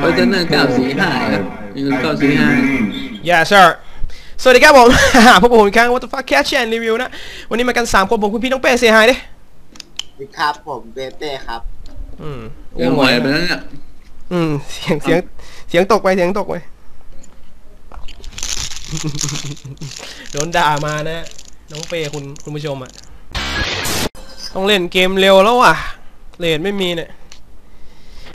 เพราะฉะนั้นเก้าสี่ห้าครับมีเก้าสี่ห้า Yes sir สวัสดีครับผมพบกับผมอีกครั้ง What the fuck cat chat review นะ วันนี้มากัน 3 คนผมคุณพี่น้องเป้เสียหายดิครับผมเบเต้ครับ อืมเรื่องหมวยไปแล้วเนี่ยอืม เสียงเสียงเสียงตกไปเสียงตกไปโดนด่ามานะ น้องเป้คุณคุณผู้ชมอะ ต้องเล่นเกมเร็วแล้วอะเลนไม่มีเนี่ย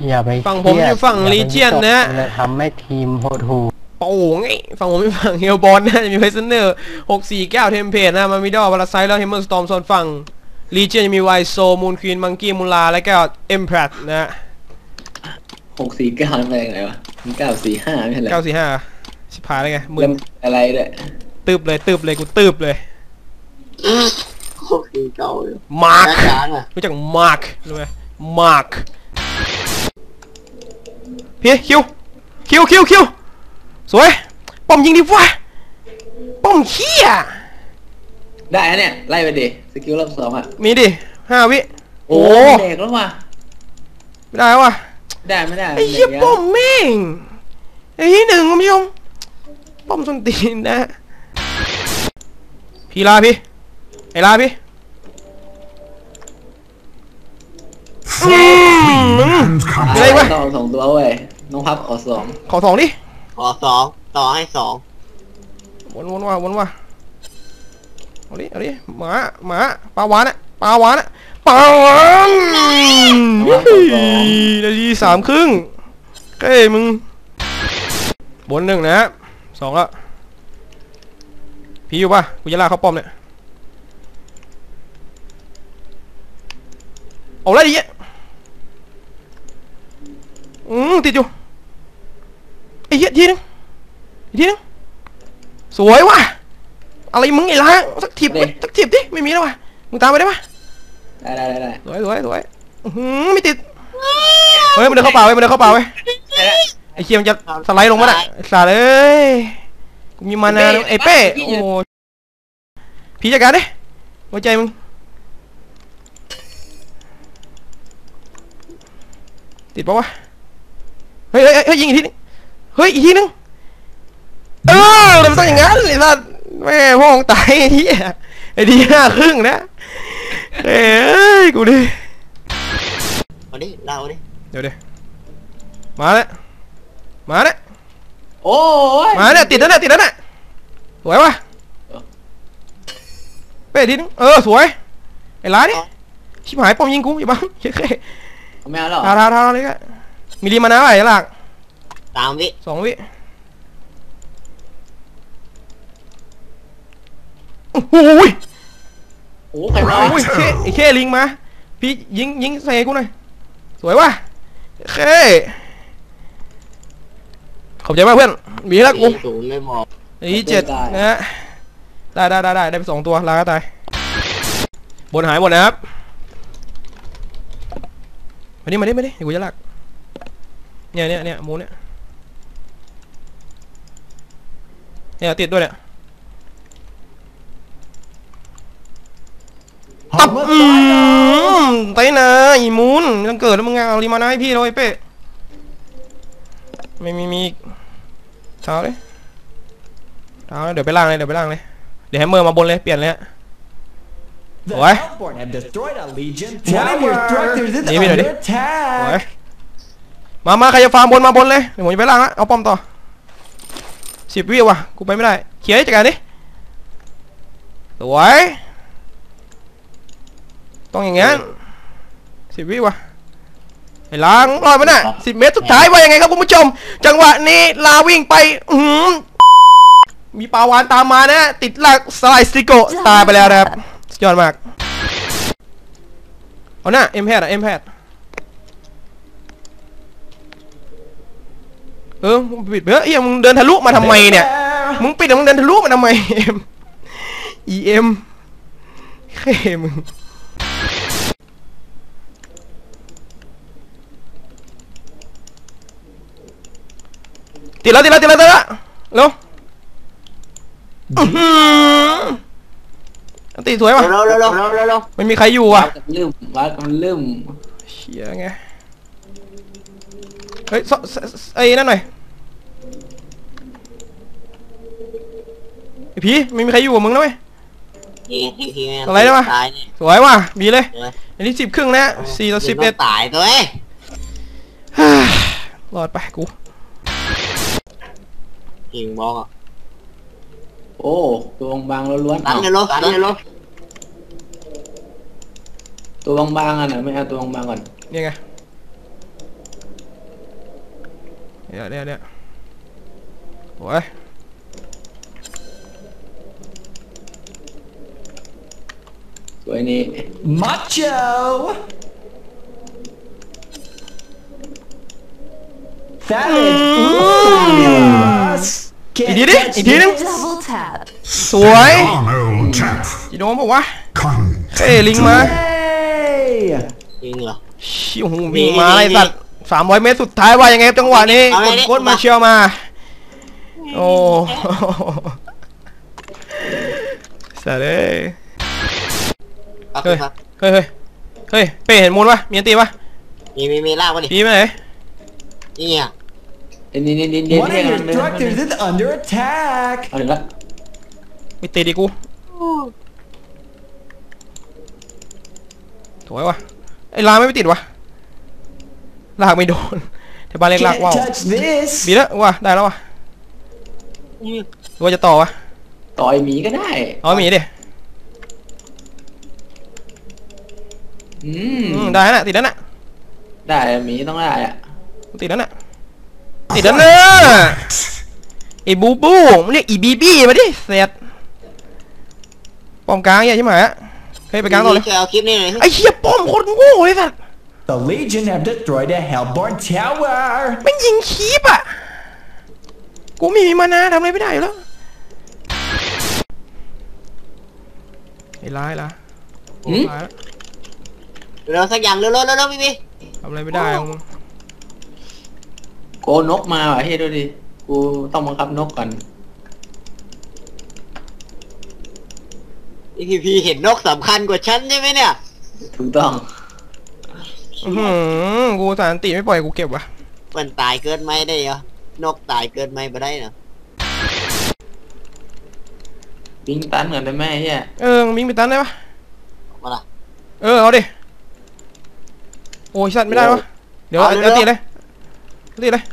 อย่าไปฝั่งผมเครียดอยู่ฝั่งอย่าไป Legion วิตกนะเลยทำให้ทีมโหดหูโป่งไงฝั่งผมมีฝั่งเฮลบอลนะจะมีไพซเนอร์หกสี่เก้าเทมเพลนะมามิดอลบาราไซแล้วเฮมเมอร์สตอมโซนฝั่งลีเจียนจะมีไวโซมูนควีนมังกี้มูลาและก็เอ็มแพรนะหกสี่เก้าอะไรไงวะมันเก้าสี่ห้าไม่ใช่เหรอเก้าสี่ห้าชิบหายแล้วไงมึเริ่งมอะไรด้วยตืบเลยตืบเลยกูตืบเลย โอเคเก่าเลยมาร์คจ้างอะรู้จักมาร์ครู้ไหมมาร์คพี่คิวคิวคิวคิวสวยป้อมยิงดิวะป้อมเขี้ยได้อะเนี่ย ไล่ไปดิสกิลรอบสองอะมีดิห้าวิโอ้โอ้เด็กแล้วว่ะไม่ได้วะได้ไม่ได้ไอ้เหี้ยเด็กป้อมแม่งไอ้ที่หนึ่งคุณผู้ชมป้อมส้นตีนนะพี่ลาพี่ ไอ้ลาพี่อืมอะไรวะต้องเอาสองตัวเว้ยน้องพับขอสองขอสองดิขอสองต่อให้สองวนวนว่าวนว่าเอาดิเอาดิหมาหมาปลาหวานอะปลาหวานอะปลาหวานนาทีสามครึ่งเก้ยมึงบนหนึ่งนะสองละพี่อยู่ป่ะกูจะลากเขาป้อมเนี่ย เอาเลยดิเหี้ยอืมติดอยู่ไอ้เหี้ยทีนึงอีกทีนึงสวยว่ะอะไรมึงไอ้ล้างสักทีบดิสักทีบดิไม่มีแล้วว่ะมึงตามไปได้ปะได้ได้ได้ได้สวยสวยสวยอื้อหือไม่ติดเฮ้ยมันเดินเข้าป่าเว้ยมันเดินเข้าป่าเว้ยไอ้เคียมันจะสไลด์ลงมาน่ะไอ้สัตว์เอ้ยกูมีมานาไอ้เป้โอ้พี่จัดการดิหัวใจมึง ติดปะวะ เฮ้ยเฮ้ยเฮ้ยยิงอีกทีนึงเฮ้ยอีกทีนึง เออเราไม่ต้องอย่างนั้นไอ้สัตว์แม่พ่อของตายไอ้เหี้ยไอ้ทีห้าครึ่งนะเอ้ยกูดิเอาดิเล่าดิ เดี๋ยวเดี๋ยวมาแล้วมาแล้วโอ้ยมาเนี่ยติดแล้วเนี่ยติดแล้วเนี่ยสวยวะเป้ทีนึงเออสวยไอ้ร้านนี่ชิบหายปอมยิงกูอย่าบังเฮ้ย ไม่เอาหรอทาทาทาเลยก็มีรีมานาไหวหลักสามวิสองวิโอ้โหยโอ้ใครมาโอ้ยเคไอ้เคลิงมา พี่ยิงยิงใส่กูหน่อย สวยวะเคขอบใจมากเพื่อน มีแล้วกูสี่ศูนย์ไม่บอกอีเจ็ดนะฮะได้ได้ได้ได้ได้ไปสองตัวลาก็ตาย บนหายหมดนะครับ มาดิมาดิมาดิเดี๋ยวกูจะลากเนี่ยเนี่ยเนี่ยหมูเนี่ยเนี่ยติดด้วยเนี่ยตับอืมไตนะอีมูนมันเกิดแล้วมึงเอารีมานาให้พี่เลยเป้ไม่มีมีอีกเท้าเลยเอาเดี๋ยวไปล่างเลยเดี๋ยวไปล่างเลยเดี๋ยวให้เมอร์มาบนเลยเปลี่ยนเลยฮะ The What? Hellborn have destroyed a Legion One of your structures is Leave me under ready. โอ้ย attack. มามาใครจะฟาร์มบนมาบนเลยเดี๋ยวผมจะไปล่างละเอาป้อมต่อสิบวิว่ะกูไปไม่ได้เคลียร์ให้จัดการดิสวยต้องอย่างงั้นสิบวิว่ะไอ้ล้างรอดไหมน่ะสิบเมตรสุดท้ายว่ายังไงครับคุณผู้ชม จังหวะนี้ลาวิ่งไปอื้อหือมีปลาวานตามมานะ ติดหลักสไลด์สติโกะตายไปแล้วนะครับสุดยอดมาก เอาหน้าเอ็มแพดอะเอ็มแพดเออมึงปิดเถอะเอ้ยมึงเดินทะลุมาทำไมเนี่ย มึงปิดแล้วมึงเดินทะลุมาทำไมเอ็มอีเอ็มเฮ้มึงติดแล้วติดแล้วติดแล้วติดแล้วเร็ว ตีสวยว่ะเร็วเร็วเร็วเร็วเร็วเร็วไม่มีใครอยู่วัอะดกันลืมวัดกันลืมเชี่ยไงเฮ้ยซซไอ้นั่นหน่อยไอพีไม่มีใครอยู่กับมึงนะเว้ยทีทีทีอะไรนะวะตายเนี่ยสวยว่ะบีเลยเอออันนี้สิบครึ่งนะสี่ต่อสิบเอ็ดตายตัวเอ้ยรอดไปกูยิงบอลอะโอ้ตัวบางๆล้วนๆตันเอ้าเลยลูกตันเลยลูก ตัวบางๆอะนะไม่เอาตัวบางๆก่อนเนี่ยไงเดี๋ยวเดี๋ยวเดี๋ยวโอ้ยสวยนี่ Macho. That is fabulous. อีก Can't ทีดิ touch อีกทีนึง this. Double tap. สวย on, old chap. จีโนมบอกว่า Come. เอ้ยลิงมา Hey. ยิงเหรอ ชิวหูวิ่งมาไอ้สัตว์สามร้อยเมตรสุดท้ายว่ายังไงครับจังหวะนี้เอากไงดดิกดมาเชียวมา โอ้สัตว์เอ้ยปั๊บเฮ้ยปั๊บเฮ้ยเฮ้ยเฮ้ยเป้เห็นมูลปะมีอันตีปะมีมีมีลากมาดิปีไปไหนนี่อะเด่นเด่นเด่นเด่นเด่น One of เด่น your เด่น structures is under attack. เอาถึงละมีตีดีกู ถวยวะไอ้ลาไม่ไปติดวะลากไม่โดนแต่บ้านเล็กลาก Can't ว่าว touch this. บีแล้วว่ะได้แล้ววะหรือว่าจะต่อวะต่อยหมีก็ได้เอาหมีดิอือืมมได้แล้วน่ะติดแล้วน่ะได้หมีต้องได้อะติดแล้วน่ะติดแล้วน่ะไอ้บูบูมันเรียกอีบีบี้มาดิเสร็จป้อมกลางเนี่ยใช่ไหมฮะ เฮ้ยไปกลางต่อเลยช่วยเอาคลิปนี้หน่อยสิไอ้เหี้ยป้อมโคตรโง่เลยสัตว์ The Legion have destroyed a Hellborn tower. แม่งยิงคีบอะ กูไม่มีมานาทำอะไรไม่ได้อยู่แล้วไอ้ร้ายละหืม ร้ายละเร็วสักอย่างเร็วเร็วเร็วเร็วพี่พี่ทำอะไรไม่ได้ของมึงโกนกมาว่ะเฮ้ยดูดิ กูต้องบังคับนกก่อน พี่พี่เห็นนกสำคัญกว่าฉันใช่ไหมเนี่ย ถูกต้อง อื้อหือกูสารติไม่ปล่อยกูเก็บวะเปิ้นตายเกินไหมได้เหรอ นกตายเกินไหมบ่ได้เนาะปิงตันก่อนได้ไหมเฮียเออมิงไปตันได้ปะเอามาละ เออเอาดิโอ้ยสัตว์ไม่ได้วะเดี๋ยวเอาเอาตีเลยเอาตีเลย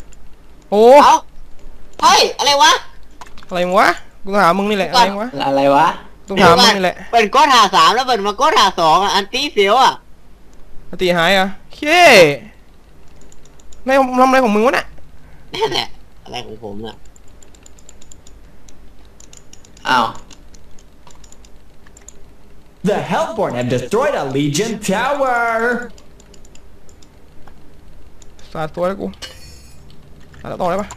โอ้เอาเฮ้ย อะไรวะ อะไรมึงวะกูถามมึงนี่แหละอะไรมึงวะอะไรวะ ต้องถามมึงนี่แหละเปิ้นก้นหาสามแล้วเปิ้นมาก้นหาสองอะอันตีเสียวอะเอาตีหายเหรอะเฮ้ยไม่ทำอะไรของมึงวะเนี่ยนั่นแหละอะไรของผมน่ะอ้าว The Hellborn have destroyed a Legion tower. สาดตัวแล้วกูสาดแล้วต่อได้ปะ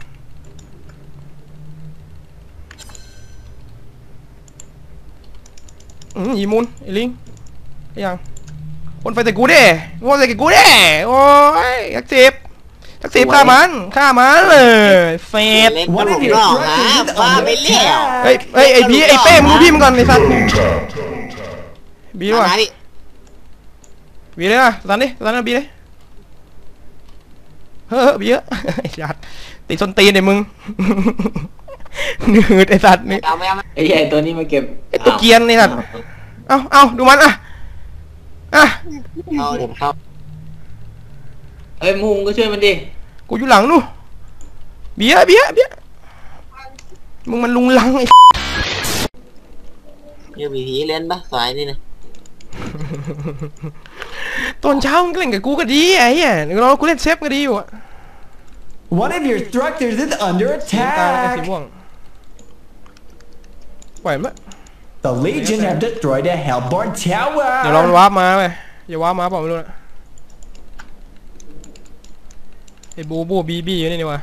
อืมอีมูนไอ้ลิงไอ้ยังคนไฟใส่กูดิคนใส่กูดิโอ้ยยักษ์สิบยักษ์สิบฆ่ามันฆ่ามันเลยเฟดเล็ก One ก็ of ผม your ร้องหา structures is ว่า under ไม่เลี้ยวเฮ้ย attack. เฮ้ยไอ้พีไอ้เป้มึงดูพี่มันก่อนไอ้สัตว์บีว่ะมาพี่บีเลยนะสันดิสันนะบีเลยเฮ้อบีเยอะไอ้สัตว์ติดส้นตีนไอ้มึง หนืดไอ้สัตว์นี่เอาไม่เอาไม่ไอ้เหี้ยไอ้ตัวนี้มาเก็บไอ้ตัวเกรียนนี่สัตว์เอ้าเอ้าดูมันอะอะเอาเดี๋ยวเข้าเอ้ยมุงก็ช่วยมันดิกูอยู่หลังนู่นเบียร์เบียร์เบียร์มึงมันลุงลังไอ้เดี๋ยวมีผีเล่นปะสายนี่นะตอนเช้ามึงก็เล่นกับกูก็ดีไอ้เหี้ยเดี๋ยวเรากูเล่นเซฟก็ดีอยู่อะ One of your structures is under สีน้ำตาลกับสี attack. ม่วง ปล่อยมัน The Legion have destroyed a Hellborn เดี๋ยวเรามัน tower. วาร์ปมาไปอย่าวาร์ปมาเปล่าไม่รู้นะไอ้บูบูบีบีอยู่นี่นี่วะ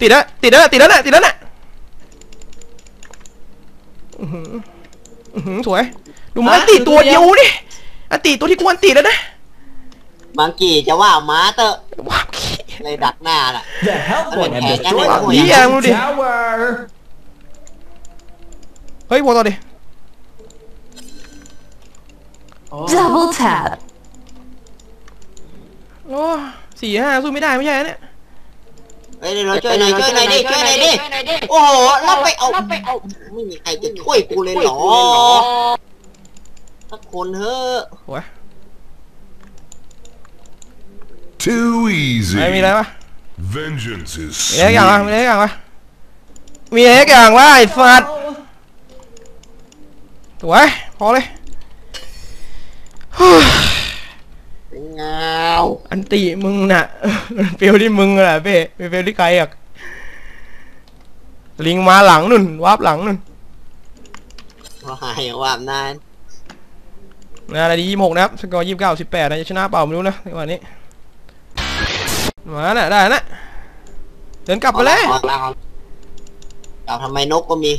ติดแล้วติดแล้วติดแล้วน่ะติดแล้วน่ะอื้อหืออื้อหือสวย ดูมันอันติตัวเดียวดิอันติตัวที่กูอันติแล้วนะบางกีจะว่าหมาเตอะว้าวขี้เลยดักหน้าน่ะ The Hellborn have Okay, destroyed a okay. Yeah, Legion Moody. tower. เฮ้ยบอลต่อดิ Double tap. โอ้สี่ห้าสู้ไม่ได้ไม่ใช่เหรอเนี่ยเฮ้ยเดี๋ยวเราช่วยหน่อยช่วยหน่อยดิช่วยหน่อยดิโอ้โหแล้วไปเอาไปเอาไม่มีใครจะช่วยกูเลยเหรอสักคนเถอะโอ้ย Too easy. ไม่มีอะไรปะ Vengeance is มีอะไรอย่างปะ sweet. มีอะไรอย่างปะมีอะไรอย่างวะไอ้สัตว์สวยพอเลยฮู้เงาอันติมึงน่ะเฟลที่มึงแหละเป้ไม่เฟลที่ใครอะลิงมาหลังนุ่นวาบหลังนุ่นว่าหายว่ามนานนะนาทียี่สิบหกนะครับสกอร์ยี่สิบเก้าสิบแปดนะจะชนะเปล่าไม่รู้นะในวันนี้ มาน่ะได้นะเดินกลับไปเลยออกล้วเอาทำไมนกก็มี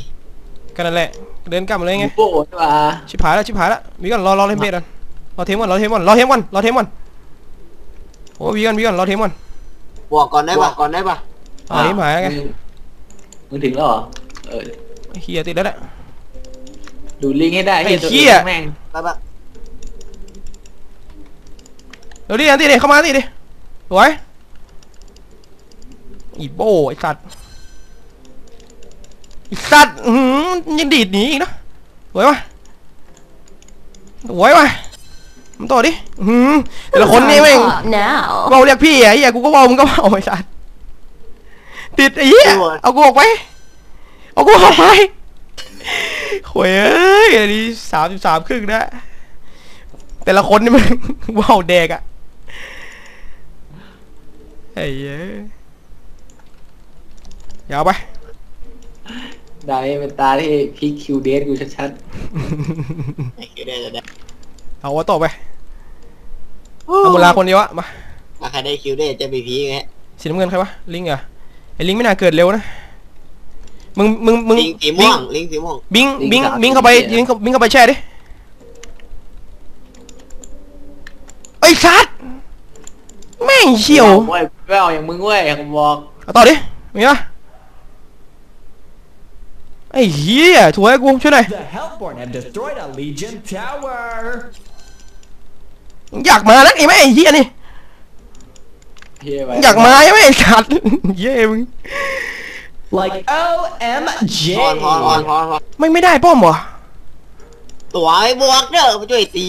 กันนั่นแหละเดินกลับมาเลยไงโป้ใช่ปะชิบหายแล้วชิบหายแล้ววีกันรอรอเทมเพลตก่อนรอเทมก่อนรอเทมก่อนรอเทมก่อนรอเทมก่อนโอ้วีกันวีกันรอเทมก่อนบวกก่อนได้ปะก่อนได้ปะอ่าเทมหายแล้วไงมึงถึงแล้วเหรอเออเฮียติดแล้วแหละดูลิงให้ได้ไอ้ตัวเหี้ยแม่งไปปะเดี๋ยวดิอันติดิเข้ามาอันติดิสวย อีโบไอ้สัตว์ไอ้สัตว์อื้อหือยังดีดหนีอีกนะสวยวะสวยวะมันต่อดิอื้อหือแต่ละคนนี่แม่ง Top now. เบาเรียกพี่อะไอ้เหี้ยกูก็เบามึงก็เบาไอ้สัสติดไอ้เหี้ยเอากูออกไป เอากูออกไปโวยเอ้ยอันนี้สามสิบสามครึ่งนะ แต่ละคนนี่มันเบาแดกอะไอ้เหี้ย ยาวไปได้เป็นตาที่พีคคิวเดสกูชัดไอ้คือได้จะได้เอาวะต่อไปเอามูลาคนเดียวอะมาถ้าใครได้คิวได้จะไปพีไงสีน้ำเงินใครวะลิงเหรอไอ้ลิงไม่น่าเกิดเร็วนะมึงมึงมึงลิงสีม่วงลิงสีม่วงบิงบิงบิงเข้าไปบิงเข้าบิงเข้าไปแช่ดิไอ้สัตว์แม่งๆเฉียวเว้ยแววอย่างมึงเว้ยผมบอกเอาต่อดิมีปะ ไอ้เหี้ยถวยกูช่วยหน่อย The Hellborn have destroyed a Legion tower. อยากมานักไอ้แม่ไอ้เหี้ยนี่เฮียไปอยากมาใช่ไหมไอ้สัตว์เย้มึง Like OMG. พอนพอนพอนพอนพอนไม่ไม่ได้ป้อมวะตัวไอ้บวกเด้อมาช่วยตี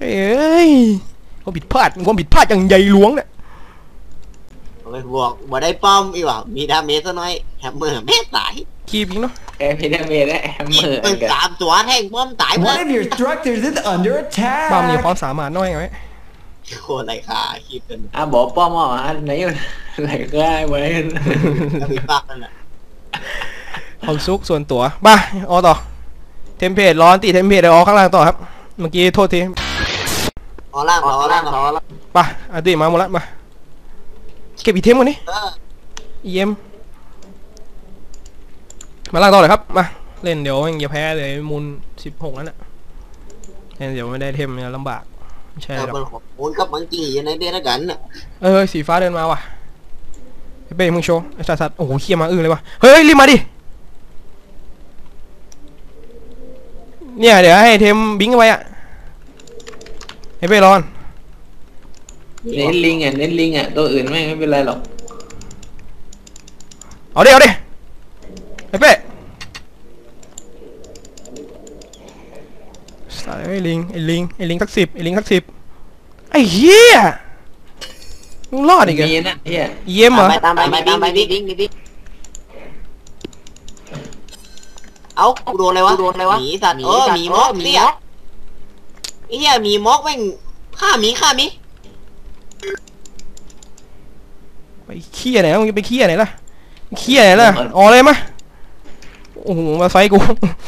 เอ้ยความผิดพลาดความผิดพลาดอย่างใหญ่หลวงเนี่ยเอาไปบวกบ่ได้ป้อมอีกว่ามีดาเมจซะหน่อยแฮมเมอร์แม่ตาย คีบยิงเนาะแกพีดาเมจได้แฮมเมอร์เป็นกันสามตัวแท่งป้อมตายหมด One of your structures is under บ้ามี attack. ความสามารถน้อยไงโคตรไรค่าคิดเป็นอะบอกป้อมอะอันไหนมันไหนก็ได้ไว้แล้วมีปักนั่นน่ะความซุกส่วนตัวบ้าออต่อ เทมเพลตร้อนตีเทมเพลตเดี๋ยวออกข้างล่างต่อครับ เมื่อกี้โทษทีพอล่างพอล่างพอล่างไป่ะอันตีมาหมดละมา เก็บอีเทมก่อนนี่เออเยี่ยม มาล่างต่อเลยครับ มา เล่นเดี๋ยวยังอย่าแพ้เลยมูลสิบหกแล้วน่ะเล่นเดี๋ยวไม่ได้เทมเนี่ยลำบากไม่ใช่แต่หรอกมันของมูลกับมังกี้อยู่ในเดียวกันน่ะเออสีฟ้าเดินมาว่ะไอ้เป้มึงโชว์ไอ้สัตว์สัตว์โอ้โหเขี้ยมาอื้อเลยว่ะเฮ้ยรีบมาดิเนี่ยเดี๋ยวให้เทมบิงก์เอาไว้อะไอ้เป้รอนเน้นลิงอะเน้นลิงอะตัวอื่นไม่ไม่เป็นไรหรอกเอาดิเอาดิ ไอ้เป้สายไอ้ลิงไอ้ลิงไอ้ลิงทักสิบไอ้ลิงทักสิบไอ้เหี้ยมึงรอดอีกเหรอมีนะเฮียเยี่ยมเหรอ ไปตามไปไปตามไปบิ๊กบิ๊กบิ๊กเอ้ากูโดนอะไรวะโดนอะไรวะหมีสัตว์เออหมีมอกเสียไอ้เหี้ยหมีมอกแม่งฆ่าหมีฆ่าหมีไปเขี้ยไหนแล้วมึงจะไปเขี้ยไหนล่ะเขี้ยไหนล่ะเอ๋อเลยมะ โอ้โหมาไฟกู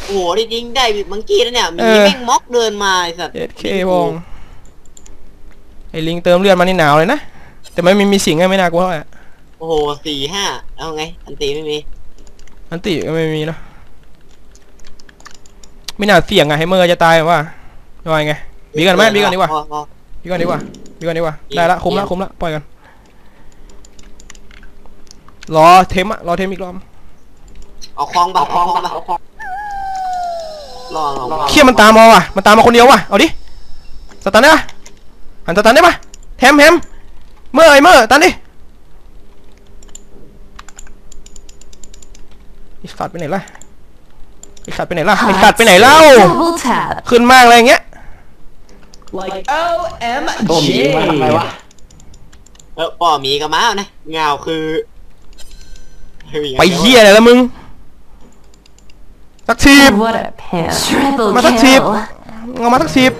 โอ้โหจริงๆได้มังกี้แล้วเนี่ยหมีเออแม่งมอกเดินมาไอ้สัตว์เอสเคบองไอ้ลิงเติมเลือดมานี่หนาวเลยนะแต่ไม่มีมีสิงอะไม่น่ากลัวเท่าไหร่อะโอ้โหสี่ห้าเอาไง อันตีไม่มีอันติก็ไม่มีเนอะไม่น่าเสี่ยงอะให้เมอร์จะตายว่าว่าไงบีกันไหมบีกันดีกว่าพอพอบีกันดีกว่าบีกันดีกว่าได้ละคุมละคุมละปล่อยกันรอเทมอะรอเทมอีกรอบ เอาคลองปะเอาคลองปะรอรอเคียมันตามมาว่ะ มันตามมาคนเดียวว่ะ เอาดิ สตันได้ปะหันสตันได้ปะแฮมแฮมเมื่อไอเมื่อตันดิไอสัตว์ไปไหนล่ะไอสัตว์ไปไหนล่ะไอสัตว์ไปไหนเล่า Double tap. ขึ้นมากอะไรอย่างเงี้ย Like โอ้หมีมาทำไมวะ OMG. เออป่อหมีกับม้านะเงาคือคืออย่างไปดีวเฮียอะไรละมึง สักทีบ What a pimp. Triple Mà thất thiệp. kill. เอามาสักทีบ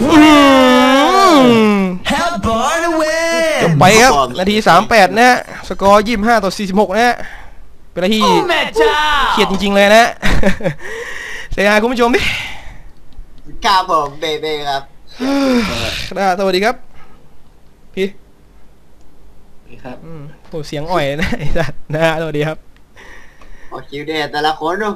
อื้อหือ Hellborn จบ win! ไปครับ นาทีสามแปดนะฮะ สกอร์ยี่สิบห้าต่อสี่สิบหกนะฮะ เป็นอะไรที่ Metal! เครียดจริง ๆ เลยนะเสียดายคุณผู้ชมดิครับผมเบเบ้ครับ นะสวัสดีครับพี่นี่ ครับ อืมโหเสียงอ่อยนะไอ้สัตว์นะฮะสวัสดีครับ โอคิวเดทแต่ละคนดู